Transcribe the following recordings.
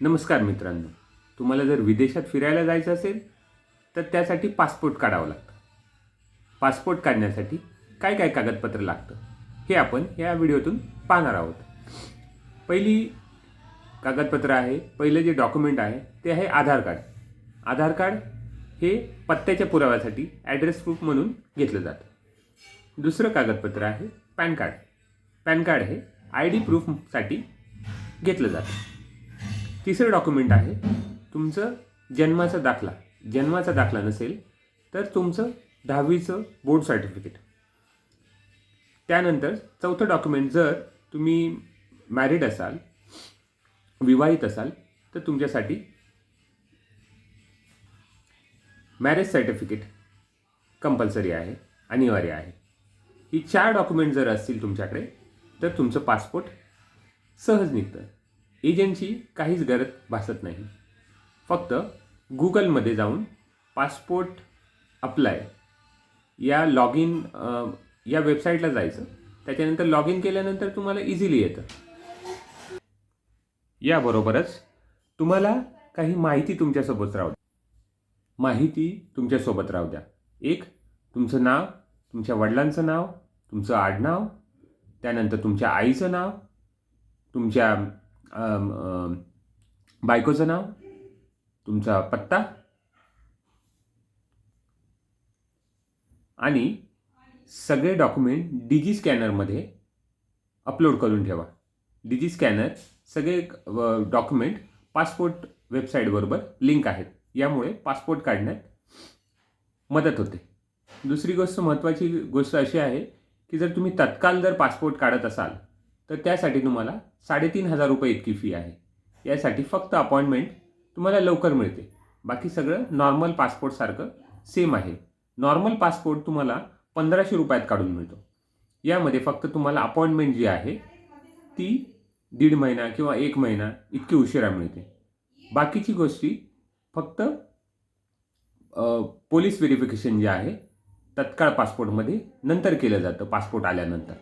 नमस्कार मित्रांनो. तुम्हाला जर विदेशात फिरायला जायचं असेल तर त्यासाठी पासपोर्ट काढावं लागतं. पासपोर्ट काढण्यासाठी काय काय कागदपत्र लागतं हे आपण या व्हिडिओतून पाहणार आहोत. पहिली कागदपत्र आहे पहिलं जे डॉक्युमेंट आहे ते आहे आधार कार्ड. आधार कार्ड हे पत्त्याच्या पुराव्यासाठी ॲड्रेस प्रूफ म्हणून घेतलं जातं. दुसरं कागदपत्र आहे पॅन कार्ड. पॅन कार्ड हे आय डी प्रूफसाठी घेतलं जातं. तिसरं डॉक्युमेंट आहे तुमचं जन्माचा दाखला. जन्माचा दाखला नसेल तर तुमचं दहावीचं बोर्ड सर्टिफिकेट त्यानंतर चौथं डॉक्युमेंट जर तुम्ही मॅरिड असाल विवाहित असाल तर तुमच्यासाठी मॅरेज सर्टिफिकेट कंपल्सरी आहे अनिवार्य आहे. ही चार डॉक्युमेंट जर असतील तुमच्याकडे तर तुमचं पासपोर्ट सहज निघतं. एजंटची काहीच गरज भासत नाही. फक्त गुगलमध्ये जाऊन पासपोर्ट अप्लाय या लॉग इन या वेबसाईटला जायचं. त्याच्यानंतर लॉग इन केल्यानंतर तुम्हाला इझिली येतं. याबरोबरच तुम्हाला काही माहिती तुमच्यासोबत राहू द्या. माहिती तुमच्यासोबत राहू द्या. एक तुमचं नाव तुमच्या वडिलांचं नाव तुमचं आडनाव त्यानंतर तुमच्या आईचं नाव तुमच्या बायकोचं नाव? तुमचा पत्ता? आणि सगळे डॉक्युमेंट डिजी स्कॅनरमध्ये अपलोड करून ठेवा. डिजी स्कॅनर सगळे डॉक्युमेंट पासपोर्ट वेबसाईटबरोबर लिंक आहेत. यामुळे पासपोर्ट काढण्यात मदत होते. दुसरी गोष्ट महत्त्वाची गोष्ट अशी आहे की जर तुम्ही तत्काल जर पासपोर्ट काढत असाल तर त्यासाठी तुम्हाला साडेतीन हजार रुपये इतकी फी आहे. यासाठी फक्त अपॉइंटमेंट तुम्हाला लवकर मिळते. बाकी सगळं नॉर्मल पासपोर्टसारखं सेम आहे. नॉर्मल पासपोर्ट तुम्हाला पंधराशे रुपयात काढून मिळतो. यामध्ये फक्त तुम्हाला अपॉइंटमेंट जी आहे ती दीड महिना किंवा एक महिना इतकी उशिरा मिळते. बाकीची गोष्टी फक्त पोलीस व्हेरिफिकेशन जे आहे तत्काळ पासपोर्टमध्ये नंतर केलं जातं पासपोर्ट आल्यानंतर.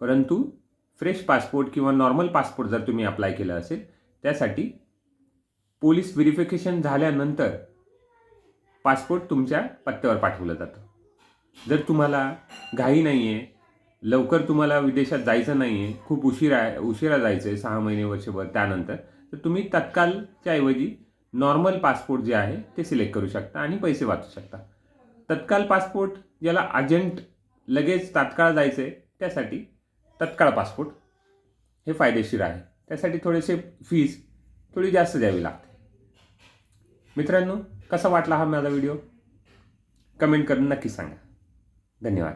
परंतु फ्रेश पासपोर्ट किंवा नॉर्मल पासपोर्ट जर तुम्ही अप्लाय केलं असेल त्यासाठी पोलीस व्हेरिफिकेशन झाल्यानंतर पासपोर्ट तुमच्या पत्त्यावर पाठवलं जातं. जर तुम्हाला घाई नाही आहे लवकर तुम्हाला विदेशात जायचं नाही आहे खूप उशिरा आहे उशिरा जायचं आहे सहा महिने वर्षभर त्यानंतर तर तुम्ही तत्कालच्या ऐवजी नॉर्मल पासपोर्ट जे आहे ते सिलेक्ट करू शकता आणि पैसे वाचू शकता. तत्काल पासपोर्ट ज्याला अर्जंट लगेच तात्काळ जायचं आहे त्यासाठी तत्काळ पासपोर्ट हे फायदेशीर आहे. त्यासाठी थोडेसे फीज थोडी जास्त द्यावी लागते. मित्रांनो कसा वाटला हा माझा व्हिडिओ कमेंट करून नक्की सांगा. धन्यवाद.